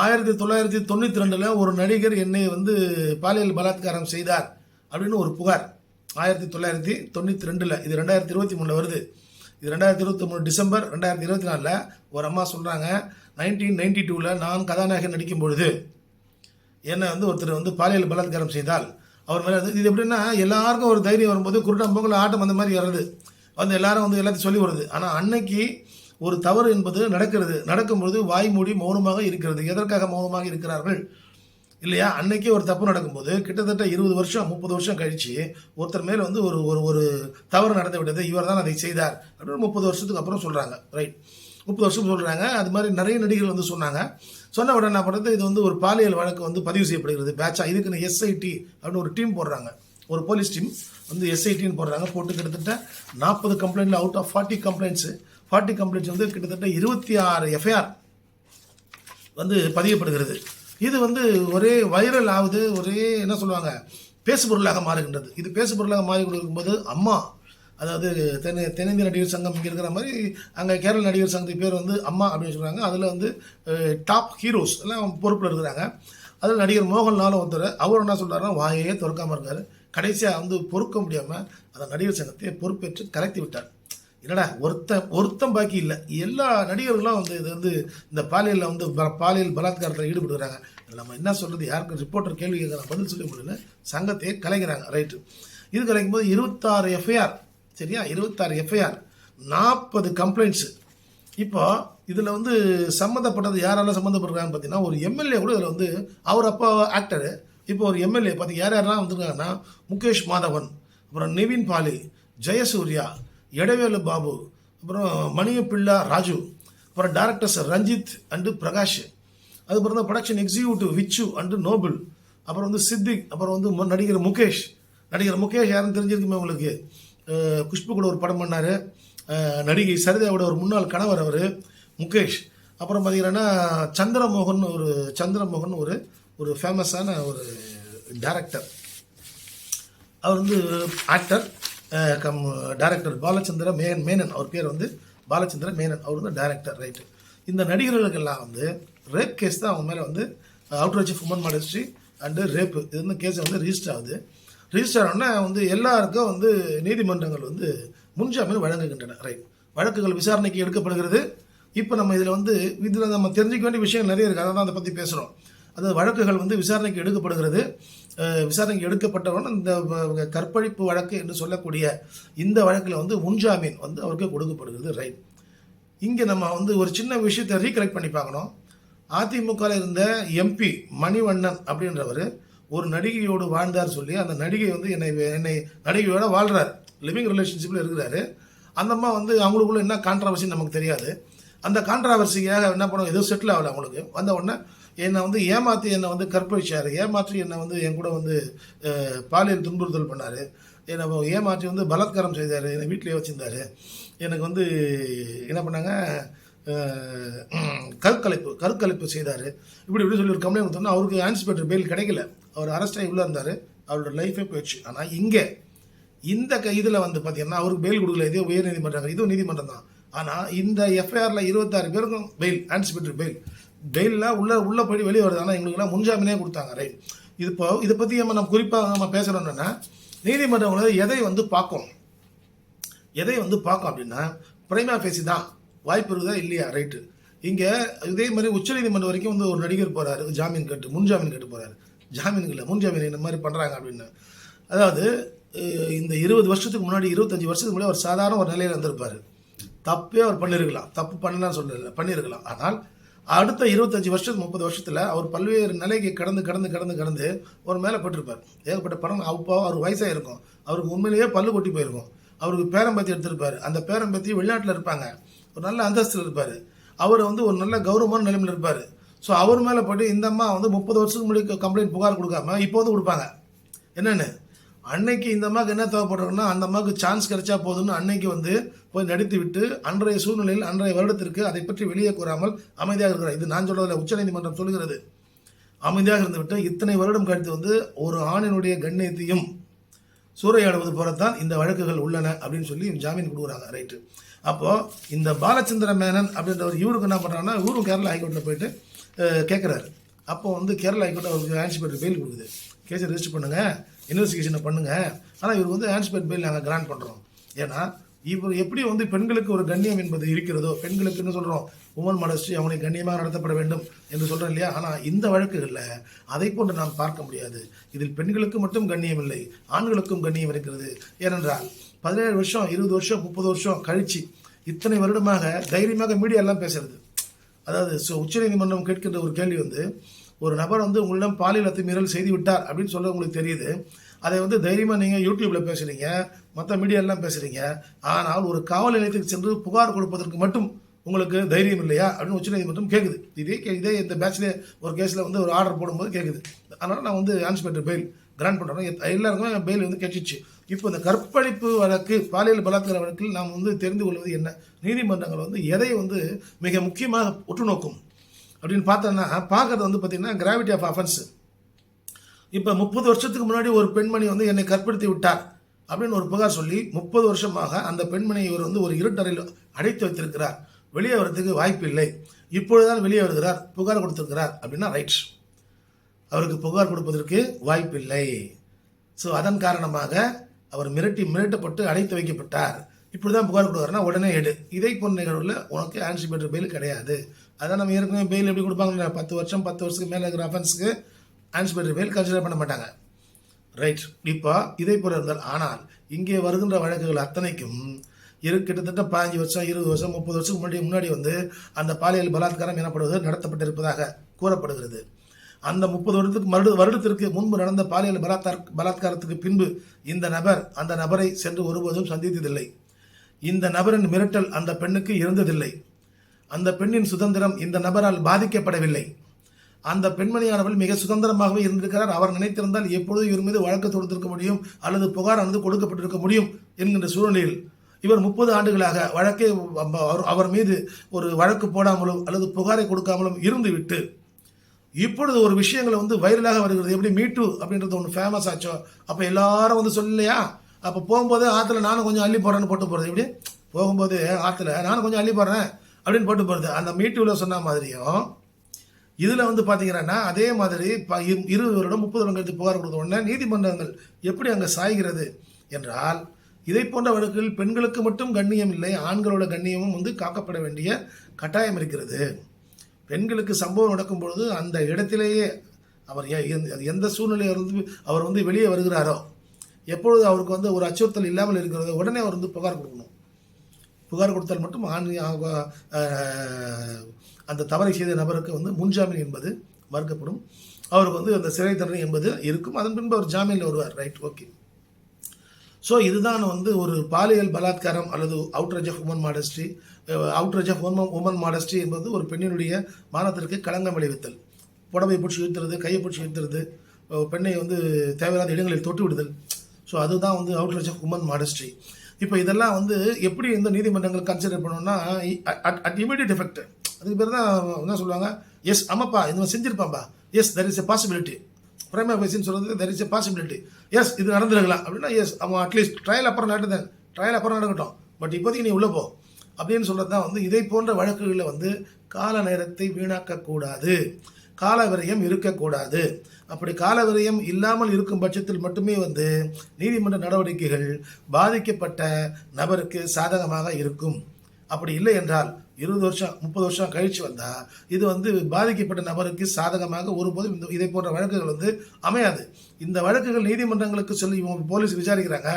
ஆயிரத்தி தொள்ளாயிரத்தி தொண்ணூற்றி ரெண்டில் ஒரு நடிகர் என்னை வந்து பாலியல் பலாத்காரம் செய்தார் அப்படின்னு ஒரு புகார். ஆயிரத்தி தொள்ளாயிரத்தி தொண்ணூற்றி ரெண்டில். இது ரெண்டாயிரத்தி இருபத்தி மூணில் வருது. இது ரெண்டாயிரத்தி இருபத்தி மூணு டிசம்பர் ரெண்டாயிரத்தி இருபத்தி நாலில் ஒரு அம்மா சொல்கிறாங்க நைன்டீன் நைன்டி டூவில் நான் கதாநாயகன் நடிக்கும் பொழுது என்னை வந்து ஒருத்தர் வந்து பாலியல் பலாத்காரம் செய்தால். அவர் மேலே இது எப்படின்னா எல்லாருக்கும் ஒரு தைரியம் வரும்போது குருடாம்பொங்கல் ஆட்டம் அந்த மாதிரி வர்றது. வந்து எல்லாரும் வந்து எல்லாத்தையும் சொல்லி வருது. ஆனால் அன்னைக்கு ஒரு தவறு என்பது நடக்கிறது. நடக்கும்பொழுது வாய்மூடி மௌனமாக இருக்கிறது. எதற்காக மௌனமாக இருக்கிறார்கள்? இல்லையா? அன்னைக்கே ஒரு தப்பு நடக்கும்போது கிட்டத்தட்ட இருபது வருஷம் முப்பது வருஷம் கழித்து ஒருத்தர் மேல் வந்து ஒரு ஒரு ஒரு தவறு நடந்து விட்டது. இவர் தான் அதை செய்தார். அப்படின்னு முப்பது வருஷத்துக்கு அப்புறம் சொல்கிறாங்க ரைட் முப்பது வருஷம் சொல்கிறாங்க அது மாதிரி நிறைய நடிகர்கள் வந்து சொன்னாங்க. சொன்ன உடனே என்ன பண்ணுறது இது வந்து ஒரு பாலியல் வழக்கு வந்து பதிவு செய்யப்படுகிறது. பேட்சா. இதுக்குன்னு எஸ்ஐடி அப்படின்னு ஒரு டீம் போடுறாங்க. ஒரு போலீஸ் டீம். வந்து எஸ்ஐடின்னு போடுறாங்க. போட்டு கிட்டத்தட்ட நாற்பது கம்ப்ளைண்ட்டில் out of forty complaints forty complaints வந்து கிட்டத்தட்ட இருபத்தி ஆறு எஃப்ஐஆர் வந்து பதியப்படுகிறது. இது வந்து ஒரே வைரல் ஆகுது ஒரே என்ன சொல்லுவாங்க பேசுபொருளாக மாறுகின்றது. இது பேசுபொருளாக மாறி கொண்டிருக்கும்போது அம்மா அதாவது தென் தென்னிந்திய நடிகர் சங்கம் இங்கே இருக்கிற மாதிரி அங்கே கேரள நடிகர் சங்கத்துக்கு பேர் வந்து அம்மா அப்படின்னு சொல்கிறாங்க அதில் வந்து டாப் ஹீரோஸ் எல்லாம் பொறுப்பில் இருக்கிறாங்க. அதில் நடிகர் மோகன்லாலும் ஒருத்தர் அவர் என்ன சொல்கிறாருன்னா வாயே திறக்காமல் இருக்காரு. கடைசியாக வந்து பொறுக்க முடியாமல் அந்த நடிகர் சங்கத்தை பொறுப்பேற்று கலைத்து விட்டார். என்னடா ஒருத்தன் ஒருத்தன் பாக்கி இல்லை. எல்லா நடிகர்களும் வந்து இது வந்து இந்த பாலியலில் வந்து ப- பாலியல் பலாத்காரத்தில் ஈடுபடுகிறாங்க நம்ம என்ன சொல்கிறது யாருக்கும் ரிப்போர்ட்டர் கேள்வி கேட்குறாங்க பதில் சொல்ல முடியல. சங்கத்தையே கலைக்கிறாங்க. ரைட்டு இது கலைக்கும் போது இருபத்தாறு எஃப்ஐஆர் சரியா? இருபத்தாறு எஃப்ஐஆர் நாற்பது கம்ப்ளைண்ட்ஸு இப்போ இதில் வந்து சம்மந்தப்பட்டது யாரால சம்மந்தப்படுறாங்கன்னு பார்த்தீங்கன்னா ஒரு எம்எல்ஏ கூட இதில் வந்து அவர் அப்பா ஆக்டரு இப்போ ஒரு எம்எல்ஏ பார்த்து யார் யாரெல்லாம் வந்திருக்காங்கன்னா முகேஷ் மாதவன் அப்புறம் நிவின் பாலி ஜெயசூர்யா எடவேலு பாபு அப்புறம் மணியப்பிள்ளா ராஜு அப்புறம் டேரக்டர்ஸ் ரஞ்சித் அண்டு பிரகாஷ் அதுக்கப்புறம் தான் production executive Vichu and Noble அப்புறம் வந்து சித்திக் அப்புறம் வந்து நடிகர் முகேஷ் நடிகர் முகேஷ் யாருன்னு தெரிஞ்சிருக்குமே உங்களுக்கு? குஷ்பு கூட ஒரு படம் பண்ணார். நடிகை சரிதாவோட ஒரு முன்னாள் கணவர் அவர் முகேஷ். அப்புறம் பார்த்தீங்கன்னா சந்திரமோகன் ஒரு சந்திரமோகன் ஒரு ஒரு ஃபேமஸான ஒரு டேரக்டர் அவர் வந்து ஆக்டர் கம் டேரக்டர் பாலச்சந்திர மேன் மேனன். அவர் பேர் வந்து பாலச்சந்திர மேனன். அவர் வந்து டேரக்டர் ரைட்டு இந்த நடிகர்களுக்கெல்லாம் வந்து ரேப் கேஸ் தான் அவங்க மேலே வந்து outrage of woman modesty and rape இது வந்து கேஸ் வந்து ரிஜிஸ்டர் ஆகுது. ரிஜிஸ்டர் ஆனா வந்து எல்லாருக்கும் வந்து நீதிமன்றங்கள் வந்து முன்ஜாமீன் வழங்குகின்றன ரைட் வழக்குகள் விசாரணைக்கு எடுக்கப்படுகிறது. இப்போ நம்ம இதில் வந்து இதில் நம்ம தெரிஞ்சுக்க வேண்டிய விஷயம் நிறைய இருக்குது அதை தான் அதை பற்றி பேசுகிறோம் அந்த வழக்குகள் வந்து விசாரணைக்கு எடுக்கப்படுகிறது. விசாரணைக்கு எடுக்கப்பட்டவுடன் இந்த கற்பழிப்பு வழக்கு என்று சொல்லக்கூடிய இந்த வழக்கில் வந்து முன்ஜாமீன் வந்து அவருக்கு கொடுக்கப்படுகிறது ரைட் இங்கே நம்ம வந்து ஒரு சின்ன விஷயத்தை ரீகலெக்ட் பண்ணி பார்க்கணும். அதிமுகவில் இருந்த எம்பி மணிவண்ணன் அப்படின்றவர் ஒரு நடிகையோடு வாழ்ந்தார் சொல்லி அந்த நடிகை வந்து என்னை என்னை நடிகையோட வாழ்கிறார் லிவிங் ரிலேஷன்ஷிப்பில் இருக்கிறாரு. அந்த அம்மா வந்து அவங்களுக்குள்ள என்ன கான்ட்ராவர்சின்னு நமக்கு தெரியாது. அந்த கான்ட்ராவர்சிக்காக என்ன பண்ணுவோம் எதுவும் செட்டில் ஆகலை அவங்களுக்கு. வந்த உடனே என்னை வந்து ஏமாற்றி என்னை வந்து கற்பழிச்சார். ஏமாற்றி என்னை வந்து என் கூட வந்து பாலியல் துன்புறுத்தல் பண்ணார். என்னை ஏமாற்றி வந்து பலாத்காரம் செய்தார். என்னை வீட்டிலேயே வச்சுருந்தாரு. எனக்கு வந்து என்ன பண்ணாங்க அஹ், கருக்கலைப்பு கருக்கலைப்பு செய்தார். இப்படி இப்படி சொல்லி ஒரு கம்ப்ளைண்ட் கொடுத்தோன்னா அவருக்கு ஆன்சிபேட்டர் பெயில் கிடைக்கல. அவர் அரெஸ்டாகி உள்ளே இருந்தார். அவரோட லைஃபே போயிடுச்சு. ஆனால் இங்கே இந்த க இதில் வந்து பார்த்தீங்கன்னா அவருக்கு பெயில் கொடுக்கல. இதே உயர் நீதிமன்றம் இதுவும் நீதிமன்றம் தான். ஆனால் இந்த எஃப்ஐஆரில் இருபத்தாறு பேருக்கும் பெயில் ஆன்சிபேட்டர் பெயில் பெயிலில் உள்ள உள்ளே போய் வெளியே வருது. ஆனால் எங்களுக்குலாம் முன்ஜாமீனே கொடுத்தாங்க. ரைட் இது இப்போ இதை பற்றி நம்ம நம்ம குறிப்பாக நம்ம பேசுகிறோம்னா நீதிமன்றம் எதை வந்து பார்க்கும்? எதை வந்து பார்க்கும் அப்படின்னா பிரைமா பேசி தான். வாய்ப்பு இருக்குதா இல்லையா? ரைட்டு இங்கே இதே மாதிரி உச்சநீதிமன்றம் வரைக்கும் வந்து ஒரு நடிகர் போகிறாரு ஜாமீன் கட்டு முன் ஜாமீன் கட்டு போகிறாரு ஜாமீன் இல்லை முன் ஜாமீன் இந்த மாதிரி பண்ணுறாங்க அப்படின்னு. அதாவது இந்த இருபது வருஷத்துக்கு முன்னாடி இருபத்தஞ்சி வருஷத்துக்கு முன்னாடி அவர் சாதாரண ஒரு நிலையில் வந்திருப்பார் தப்பே அவர் பண்ணியிருக்கலாம் தப்பு பண்ணலாம்னு சொல்லல பண்ணியிருக்கலாம் ஆனால் அடுத்த இருபத்தஞ்சி வருஷத்துக்கு முப்பது வருஷத்தில் அவர் பல்வேறு நிலைக்கு கடந்து கடந்து கடந்து கடந்து ஒரு மேலே போட்டிருப்பார். ஏகப்பட்ட படம் அப்போ அவர் வயசாக இருக்கும். அவருக்கு உண்மையிலேயே பல்லு கொட்டி போயிருக்கும். அவருக்கு பேரம்பத்தி எடுத்திருப்பார். அந்த பேரம்பத்தி வெளிநாட்டில் இருப்பாங்க. ஒரு நல்ல அந்தஸ்தில் இருப்பார். அவர் வந்து ஒரு நல்ல கௌரவமான நிலைமையில் இருப்பார். ஸோ அவர் மேலே போட்டு இந்த அம்மா வந்து முப்பது வருஷத்துக்கு முன்னாடி கம்ப்ளைண்ட் புகார் கொடுக்காம இப்போ வந்து கொடுப்பாங்க. என்னென்னு? அன்னைக்கு இந்த அம்மாவுக்கு என்ன தேவைப்படுறதுன்னா அந்த அம்மாவுக்கு சான்ஸ் கிடைச்சா போதும்னு அன்னைக்கு வந்து போய் நடித்து விட்டு அன்றைய சூழ்நிலையில் அன்றைய வருடத்திற்கு அதை பற்றி வெளியே கூறாமல் அமைதியாக இருக்கிறார். இது நான் சொல்றதில்ல உச்சநீதிமன்றம் சொல்கிறது அமைதியாக இருந்துவிட்டு இத்தனை வருடம் கழித்து வந்து ஒரு ஆணினுடைய கண்ணியத்தையும் சூறையாடுவது போலத்தான் இந்த வழக்குகள் உள்ளன அப்படின்னு சொல்லி ஜாமீன் கொடுக்குறாங்க ரைட்டு அப்போது இந்த பாலச்சந்திர மேனன் அப்படின்றவர் இவருக்கு என்ன பண்ணுறாங்கன்னா இவரும் கேரளா ஹைகோர்ட்டில் போயிட்டு கேட்குறாரு அப்போ வந்து கேரளா ஹைகோர்ட் அவருக்கு ஆன்சிபேட்டர் பெயில் கொடுக்குது. கேஸை ரெஜிஸ்டர் பண்ணுங்கள் இன்வெஸ்டிகேஷனை பண்ணுங்கள் ஆனால் இவர் வந்து ஆன்சிபேட் பெயில் நாங்கள் கிராண்ட் பண்ணுறோம் ஏன்னா இவர் எப்படி வந்து பெண்களுக்கு ஒரு கண்ணியம் என்பது இருக்கிறதோ பெண்களுக்கு என்ன சொல்கிறோம் உமன் மடஸ்டி அவனை கண்ணியமாக நடத்தப்பட வேண்டும் என்று சொல்கிறோம் இல்லையா? ஆனால் இந்த வழக்குகளில் அதை போன்று நாம் பார்க்க முடியாது. இதில் பெண்களுக்கு மட்டும் கண்ணியம் இல்லை ஆண்களுக்கும் கண்ணியம் இருக்கிறது. ஏனென்றால் பதினேழு வருஷம் இருபது வருஷம் முப்பது வருஷம் கழிச்சு இத்தனை வருடமாக தைரியமாக மீடியா எல்லாம் பேசுறது. அதாவது ஸோ உச்சநீதிமன்றம் கேட்கின்ற ஒரு கேள்வி வந்து ஒரு நபர் வந்து உங்களிடம் பாலியல் அத்துமீறல் செய்து விட்டார் அப்படின்னு சொல்ல உங்களுக்கு தெரியுது. அதை வந்து தைரியமாக நீங்கள் யூடியூப்பில் பேசுகிறீங்க மற்ற மீடியாலாம் பேசுகிறீங்க ஆனால் ஒரு காவல் நிலையத்துக்கு சென்று புகார் கொடுப்பதற்கு மட்டும் உங்களுக்கு தைரியம் இல்லையா அப்படின்னு உச்சநீதிமன்றம் கேட்குது இதே கே- இதே இந்த பேட்ச்லேயே ஒரு கேஸில் வந்து ஒரு ஆர்டர் போடும்போது கேட்குது அதனால் நான் வந்து ஆன்ஸ்பெக்டர் பெயில் கிராண்ட் பண்ணுறோம் எல்லாருக்குமே பெயில் வந்து கிடைச்சிச்சு இப்போ இந்த கற்பழிப்பு வழக்கு பாலியல் பலாத்கார வழக்கில் நாம் வந்து தெரிந்து கொள்வது என்ன? நீதிமன்றங்கள் வந்து எதை வந்து மிக முக்கியமாக உற்று நோக்கும் அப்படின்னு பார்த்தோன்னா பார்க்கறது வந்து பார்த்திங்கன்னா கிராவிட்டி ஆஃப் அஃபென்ஸ் இப்போ முப்பது வருஷத்துக்கு முன்னாடி ஒரு பெண்மணி வந்து என்னை கற்படுத்தி விட்டார் அப்படின்னு ஒரு புகார் சொல்லி முப்பது வருஷமாக அந்த பெண்மணியை இவர் வந்து ஒரு இருட்டறையில் அடைத்து வைத்திருக்கிறார். வெளியே வரதுக்கு வாய்ப்பு இல்லை. இப்பொழுதுதான் வெளியே வருகிறார் புகார் கொடுத்திருக்கிறார் அப்படின்னா ரைட்ஸ் அவருக்கு புகார் கொடுப்பதற்கு வாய்ப்பில்லை ஸோ அதன் காரணமாக அவர் மிரட்டி மிரட்டப்பட்டு அடைத்து வைக்கப்பட்டார். இப்படி தான் புகார் கொடுக்குறாருன்னா உடனே எடு. இதை போன்ற நிகழ்வில் உனக்கு ஆன்சிபேட்டர் பெயில் கிடையாது. அதான் நம்ம ஏற்கனவே பெயில் எப்படி கொடுப்பாங்க பத்து வருஷம் பத்து வருஷத்துக்கு மேலே இருக்கிற அஃபென்ஸுக்கு ஆன்சிபேட்டர் பெயில் கன்சிடர் பண்ண மாட்டாங்க. ரைட் இப்போ இதை போல இருந்தால் ஆனால் இங்கே வருகின்ற வழக்குகள் அத்தனைக்கும் இரு கிட்டத்தட்ட பதினஞ்சு வருஷம் இருபது வருஷம் முப்பது வருஷத்துக்கு முன்னாடி முன்னாடி வந்து அந்த பாலியல் பலாத்காரம் எனப்படுவது நடத்தப்பட்டிருப்பதாக கூறப்படுகிறது. அந்த முப்பது வருடத்துக்கு மறு வருடத்திற்கு முன்பு நடந்த பாலியல் பலாத்கார பலாத்காரத்துக்கு பின்பு இந்த நபர் அந்த நபரை சென்று ஒருபோதும் சந்தித்ததில்லை. இந்த நபரின் மிரட்டல் அந்த பெண்ணுக்கு இருந்ததில்லை. அந்த பெண்ணின் சுதந்திரம் இந்த நபரால் பாதிக்கப்படவில்லை. அந்த பெண்மணியானவள் மிக சுதந்திரமாகவே இருந்திருக்கிறார். அவர் நினைத்திருந்தால் எப்பொழுதும் இவர் மீது வழக்கு தொடுத்திருக்க முடியும் அல்லது புகார் புகாரானது கொடுக்கப்பட்டிருக்க முடியும் என்கின்ற சூழ்நிலையில் இவர் முப்பது ஆண்டுகளாக வழக்கே அவர்- அவர் மீது ஒரு வழக்கு போடாமலும் அல்லது புகாரை கொடுக்காமலும் இருந்துவிட்டு இப்பொழுது ஒரு விஷயங்களை வந்து வைரலாக வருகிறது. எப்படி மீட்டு அப்படின்றது ஒன்று ஃபேமஸ் ஆச்சோ? அப்போ எல்லாரும் வந்து சொல்லலையா? அப்போ போகும்போது ஆற்றுல நானும் கொஞ்சம் அள்ளி போடுறேன்னு போட்டு போகிறது எப்படி? போகும்போது ஆற்றுல நானும் கொஞ்சம் அள்ளி போடுறேன். அப்படின்னு போட்டு போகிறது அந்த மீட்டுவில் சொன்ன மாதிரியும் இதில் வந்து பார்த்தீங்கன்னா அதே மாதிரி ப இரு- இருபது வருடம் முப்பது வருடம் கழித்து புகார் கொடுத்த உடனே நீதிமன்றங்கள் எப்படி அங்கே சாய்கிறது என்றால் இதை போன்ற வழக்குகளில் பெண்களுக்கு மட்டும் கண்ணியம் இல்லை ஆண்களோட கண்ணியமும் வந்து காக்கப்பட வேண்டிய கட்டாயம் இருக்கிறது. பெண்களுக்கு சம்பவம் நடக்கும் பொழுது அந்த இடத்திலேயே அவர் எ- எந்த- எந்த சூழ்நிலையிலிருந்து அவர் வந்து வெளியே வருகிறாரோ எப்பொழுது அவருக்கு வந்து ஒரு அச்சுறுத்தல் இல்லாமல் இருக்கிறதோ உடனே அவர் வந்து புகார் கொடுக்கணும். புகார் கொடுத்தால் மட்டும் அந்த தவறை செய்த நபருக்கு வந்து முன்ஜாமீன் என்பது மறுக்கப்படும். அவருக்கு வந்து அந்த சிறை தண்டனை என்பது இருக்கும். அதன் பின்பு அவர் ஜாமீனில் வருவார். ரைட் ஓகே ஸோ இதுதான் வந்து ஒரு பாலியல் பலாத்காரம் அல்லது outrage of woman modesty outrage of woman woman modesty என்பது ஒரு பெண்ணினுடைய மானத்திற்கு களங்கம் விளைவித்தல். புடவை பிடிச்சி இழுத்துறது கையை பிடிச்சி இழுத்துறது பெண்ணை வந்து தேவையில்லாத இடங்களில் தொட்டு விடுதல். ஸோ அதுதான் வந்து அவுட்ரேஜ் ஆஃப் உமன் மாடஸ்ட்ரி இப்போ இதெல்லாம் வந்து எப்படி இந்த நீதிமன்றங்கள் கன்சிடர் பண்ணணும்னா அட் இமீடியட் எஃபெக்ட் அதுக்கு பேர் தான் என்ன சொல்லுவாங்க? எஸ் ஆமாப்பா இது செஞ்சிருப்பாம்பா yes there is a possibility prime பேசின்னு சொல்றது there is a possibility yes இது நடந்திருக்கலாம். அப்படின்னா எஸ் அவன் அட்லீஸ்ட் ட்ரையல் அப்புறம் நடந்தேன் ட்ரையல் அப்புறம் நடக்கட்டும். பட் இப்போதைக்கு நீ உள்ளே போ. அப்படின்னு சொல்கிறது தான் வந்து இதை போன்ற வழக்குகளில் வந்து கால நேரத்தை வீணாக்கக்கூடாது. கால விரயம் இருக்கக்கூடாது. அப்படி கால விரயம் இல்லாமல் இருக்கும் பட்சத்தில் மட்டுமே வந்து நீதிமன்ற நடவடிக்கைகள் பாதிக்கப்பட்ட நபருக்கு சாதகமாக இருக்கும். அப்படி இல்லை என்றால் இருபது வருஷம் முப்பது வருஷம் கழிச்சு வந்தால் இது வந்து பாதிக்கப்பட்ட நபருக்கு சாதகமாக ஒருபோதும் இந்த இதை போன்ற வழக்குகள் வந்து அமையாது. இந்த வழக்குகள் நீதிமன்றங்களுக்கு சொல்லி இவங்க போலீஸ் விசாரிக்கிறாங்க.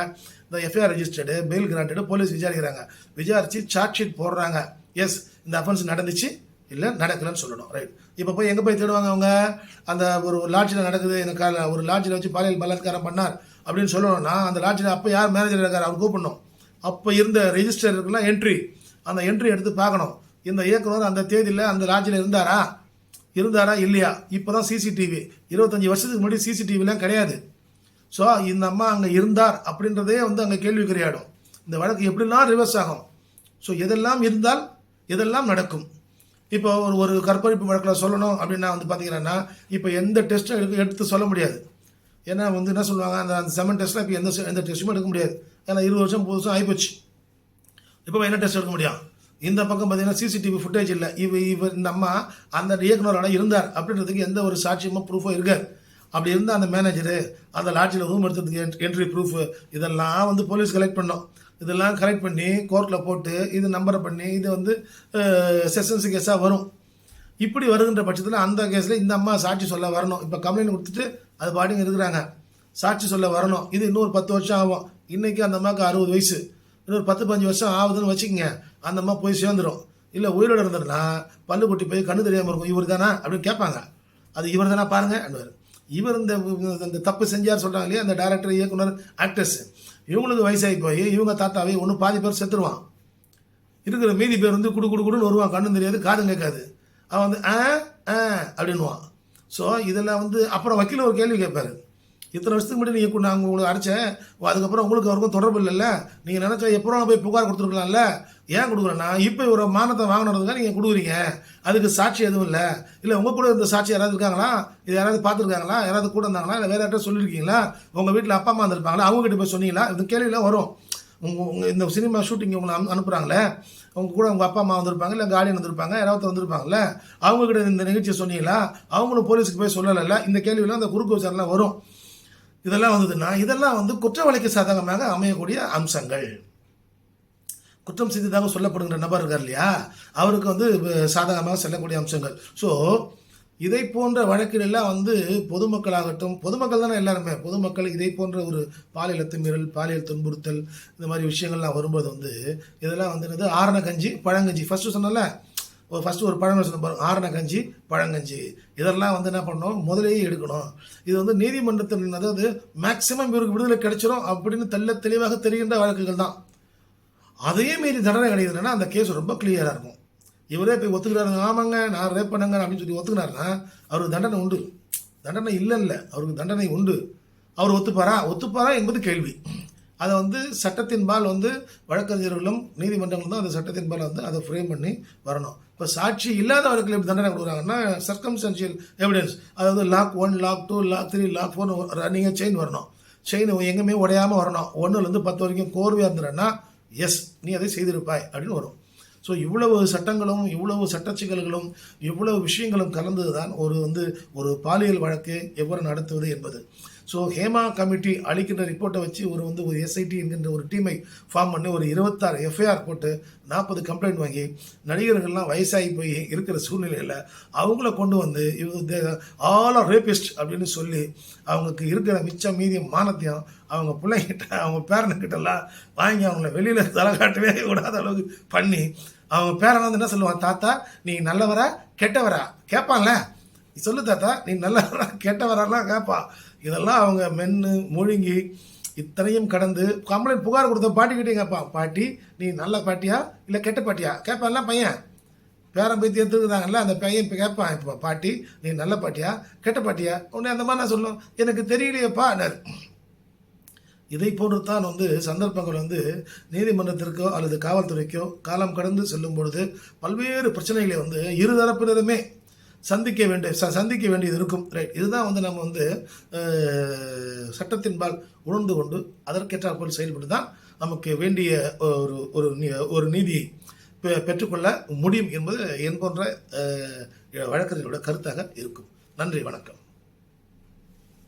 இந்த FIR registered bail granted police விசாரிக்கிறாங்க. விசாரித்து சார்ஜ் ஷீட் போடுறாங்க. எஸ் இந்த அஃபென்ஸ் நடந்துச்சு. இல்லை நடக்கலைன்னு சொல்லணும் ரைட் இப்போ போய் எங்கே போய் தேடுவாங்க அவங்க? அந்த ஒரு லாட்ஜில் நடக்குது எனக்கு ஒரு லாட்ஜில் வச்சு பாலியல் பலாத்காரம் பண்ணார் அப்படின்னு சொல்லணும்னா அந்த லாட்ஜில் அப்போ யார் மேனேஜர் இருக்கார்? அவர் கூப்பிடணும். அப்போ இருந்த ரெஜிஸ்டர் இருக்குல்ல என்ட்ரி அந்த என்ட்ரி எடுத்து பார்க்கணும். இந்த இயக்குனர் அந்த தேதியில் அந்த லாட்ஜில் இருந்தாரா? இருந்தாரா இல்லையா? இப்போ தான் சிசிடிவி இருபத்தஞ்சி வருஷத்துக்கு முன்னாடி சிசிடிவிலாம் கிடையாது. ஸோ இந்த அம்மா அங்கே இருந்தார் அப்படின்றதே வந்து அங்கே கேள்விக்குறியாடும் இந்த வழக்கு எப்படிலாம் ரிவர்ஸ் ஆகும்? ஸோ எதெல்லாம் இருந்தால் எதெல்லாம் நடக்கும்? இப்போ ஒரு ஒரு கற்பழிப்பு வழக்கில் சொல்லணும் அப்படின்னா வந்து பார்த்தீங்கன்னா இப்போ எந்த டெஸ்ட்டும் எடுக்க எடுத்து சொல்ல முடியாது. ஏன்னா வந்து என்ன சொல்லுவாங்க அந்த அந்த செமன் டெஸ்ட்டில் இப்போ எந்த எந்த டெஸ்ட்டுமே எடுக்க முடியாது. ஏன்னா இருபது வருஷம் முப்பது வருஷம் ஆகிப்போச்சு இப்போ என்ன டெஸ்ட் எடுக்க முடியும்? இந்த பக்கம் பார்த்தீங்கன்னா சிசிடிவி ஃபுட்டேஜ் இல்லை. இவ இவர் இந்த அம்மா அந்த இயக்குனரோட இருந்தார் அப்படின்றதுக்கு எந்த ஒரு சாட்சியமோ ப்ரூஃபோ இருக்காது. அப்படி இருந்தால் அந்த மேனேஜரு அந்த லாட்ஜில் ரூம் எடுத்ததுக்கு என்ட்ரி ப்ரூஃபு இதெல்லாம் வந்து போலீஸ் கலெக்ட் பண்ணோம். இதெல்லாம் கலெக்ட் பண்ணி கோர்ட்டில் போட்டு இது நம்பரை பண்ணி இது வந்து செஷன்ஸ் கேஸாக வரும். இப்படி வருகின்ற பட்சத்தில் அந்த கேஸில் இந்த அம்மா சாட்சி சொல்ல வரணும். இப்போ கம்ப்ளைண்ட் கொடுத்துட்டு அது பாட்டுங்க இருக்கிறாங்க. சாட்சி சொல்ல வரணும். இது இன்னொரு பத்து வருஷம் ஆகும். இன்றைக்கி அந்த அம்மாவுக்கு அறுபது வயசு. இன்னொரு பத்து பதினஞ்சு வருஷம் ஆகுதுன்னு வச்சுக்கோங்க. அந்த அம்மா போய் சேர்ந்துடும் இல்லை உயிரோடு இருந்ததுன்னா பல்லு கொட்டி போய் கண்ணு தெரியாமல் இருக்கும். இவர் தானா? அப்படின்னு கேட்பாங்க. அது இவர் தானே? பாருங்க இவர். இந்த இந்த தப்பு செஞ்சார் சொல்கிறாங்க இல்லையா? அந்த டேரக்டர் இயக்குனர் ஆக்டர்ஸ் இவங்களுக்கு வயசாகி போய் இவங்க தாத்தாவே ஒன்று பாதி பேர் செத்துருவான். இருக்கிற மீதி பேர் வந்து குடு குடு குடுன்னு வருவான். கண்ணும் தெரியாது காதும் கேட்காது. அவன் வந்து ஆ ஆ அப்படின்னுவான். ஸோ இதெல்லாம் வந்து அப்புறம் வக்கீல் ஒரு கேள்வி கேட்பாரு. இத்தனை வருஷத்துக்கு முன்னாடி நீங்கள் நான் உங்களுக்கு அரைச்சேன் அதுக்கப்புறம் உங்களுக்கு அவருக்கும் தொடர்பு இல்லைல்ல. நீங்கள் நினச்சா எப்போ போய் புகார் கொடுத்துருக்கலாம்ல? ஏன் கொடுக்குறேன்னா இப்போ ஒரு மானத்தை வாங்கினதுக்காக நீங்கள் கொடுக்குறீங்க. அதுக்கு சாட்சி எதுவும் இல்லை. இல்லை உங்கள் கூட இந்த சாட்சி யாராவது இருக்காங்களா? இது யாராவது பார்த்துருக்காங்களா? யாராவது கூட இருந்தாங்களா? இல்லை வேறு யார்ட்ட சொல்லியிருக்கீங்களா? உங்கள் வீட்டில் அப்பா அம்மா இருந்திருப்பாங்களா? அவங்ககிட்ட போய் சொன்னீங்களா? இந்த கேள்வியெல்லாம் வரும். உங்கள் உங்கள் இந்த சினிமா ஷூட்டிங் உங்களை அனு அனுப்புகிறாங்களே அவங்க கூட உங்கள் அப்பா அம்மா வந்திருப்பாங்க இல்லை கார்டியன் வந்திருப்பாங்க யாராவது வந்திருப்பாங்கல்ல? அவங்ககிட்ட இந்த நிகழ்ச்சியை சொன்னீங்களா? அவங்களும் போலீஸுக்கு போய் சொல்லலைல்ல? இந்த கேள்வியெல்லாம் அந்த குறுக்கு விசாரணைலாம் வரும். இதெல்லாம் வந்ததுன்னா இதெல்லாம் வந்து குற்றவாளிக்கு சாதகமாக அமையக்கூடிய அம்சங்கள். குற்றம் செய்ததாக சொல்லப்படுகின்ற நபர் இருக்கார் இல்லையா? அவருக்கு வந்து சாதகமாக செல்லக்கூடிய அம்சங்கள். ஸோ இதை போன்ற வழக்கிலெல்லாம் வந்து பொதுமக்களாகட்டும் பொதுமக்கள் தானே எல்லாருமே. பொதுமக்கள் இதை போன்ற ஒரு பாலியல் அத்துமீறல் பாலியல் துன்புறுத்தல் இந்த மாதிரி விஷயங்கள்லாம் வரும்போது வந்து இதெல்லாம் வந்து என்னது? ஆரண கஞ்சி பழங்கஞ்சி. ஃபஸ்ட்டு சொன்னல ஒரு ஃபஸ்ட்டு ஒரு பழமொழி சொன்ன பாருங்கள் ஆரண கஞ்சி பழங்கஞ்சி இதெல்லாம் வந்து என்ன பண்ணணும்? முதலையே எடுக்கணும். இது வந்து நீதிமன்றத்தில் அதாவது மேக்சிமம் இவருக்கு விடுதலை கிடைச்சிரும் அப்படின்னு தெல்ல தெளிவாக தெரிகின்ற வழக்குகள் தான். அதையே மீறி தண்டனை கிடைக்குதுன்னா அந்த கேஸ் ரொம்ப கிளியராக இருக்கும். இவரே போய் ஒத்துக்கிறாருங்க. ஆமாங்க நான் ரேப் பண்ணங்க அப்படின்னு சொல்லி ஒத்துக்கினாருன்னா அவருக்கு தண்டனை உண்டு. தண்டனை இல்லை இல்லை அவருக்கு தண்டனை உண்டு. அவர் ஒத்துப்பாரா? ஒத்துப்பாரா என்பது கேள்வி. அதை வந்து சட்டத்தின்பால் வந்து வழக்கறிஞர்களும் நீதிமன்றங்களும் தான் அந்த சட்டத்தின்பால் வந்து அதை ஃப்ரேம் பண்ணி வரணும். இப்போ சாட்சி இல்லாதவர்களுக்கு எப்படி தண்டனை கொடுக்குறாங்கன்னா சர்க்கம்ஸ்டன்ஷியல் எவிடன்ஸ் அதாவது lock one lock two lock three lock four ரன்னிங்காக chain வரணும். செயின் எங்கேயுமே உடையாமல் வரணும். ஒன்றுலேருந்து பத்து வரைக்கும் கோர்வையாக இருந்துறேன்னா எஸ் நீ அதை செய்திருப்பாய் அப்படின்னு வரும். ஸோ இவ்வளவு சட்டங்களும் இவ்வளவு சட்டச்சிக்கல்களும் இவ்வளவு விஷயங்களும் கலந்தது தான் ஒரு வந்து ஒரு பாலியல் வழக்கு எவ்வாறு நடத்துவது என்பது. ஸோ ஹேமா கமிட்டி அளிக்கின்ற ரிப்போர்ட்டை வச்சு ஒரு வந்து ஒரு எஸ்ஐடி என்கின்ற ஒரு டீமை ஃபார்ம் பண்ணி ஒரு இருபத்தாறு எஃப்ஐஆர் போட்டு நாற்பது கம்ப்ளைண்ட் வாங்கி நடிகர்கள்லாம் வயசாகி போய் இருக்கிற சூழ்நிலையில் அவங்கள கொண்டு வந்து இவங்க ஆல் ஆர் ரேபிஸ்ட் அப்படின்னு சொல்லி அவங்களுக்கு இருக்கிற மிச்சம் மீதி மானத்தையும் அவங்க பிள்ளைங்கிட்ட அவங்க பேரனுக்கிட்டலாம் வாங்கி அவங்கள வெளியில் தலை காட்டவே விடாத அளவுக்கு பண்ணி அவங்க பேரனை வந்து என்ன சொல்லுவான் தாத்தா நீ நல்லவரா கெட்டவரா? கேட்பான்ல சொல்லு தாத்தா நீ நல்லா கேட்டவரெல்லாம் கேட்பா இதெல்லாம் அவங்க மென்று முழுங்கி இத்தனையும் கடந்து கம்ப்ளைண்ட் புகார் கொடுத்த பாட்டிக்கிட்டே கேட்பான் பாட்டி நீ நல்ல பாட்டியா இல்லை கெட்ட பாட்டியா? கேட்பான்ல பையன். பேரன் பேத்தி எடுத்துக்கிறாங்கல்ல அந்த பையன் இப்போ கேட்பான் இப்போ பாட்டி நீ நல்ல பாட்டியா கெட்ட பாட்டியா? உடனே அந்த மாதிரி நான் சொல்லுவேன் எனக்கு தெரியலையேப்பா இதை போன்று தான் வந்து சந்தர்ப்பங்கள் வந்து நீதிமன்றத்திற்கோ அல்லது காவல்துறைக்கோ காலம் கடந்து செல்லும் பொழுது பல்வேறு பிரச்சனைகளை வந்து இருதரப்பினருமே சந்திக்க வேண்டிய ச சந்திக்க வேண்டியது இருக்கும். ரைட் இதுதான் வந்து நம்ம வந்து சட்டத்தின்பால் உணர்ந்து கொண்டு அதற்கேற்றாற்போல் செயல்பட்டு தான் நமக்கு வேண்டிய ஒரு ஒரு ஒரு நீதியை பெ- பெற்றுக்கொள்ள முடியும் என்பது என் போன்ற வழக்கறிஞர்களோட கருத்தாக இருக்கும். நன்றி வணக்கம்.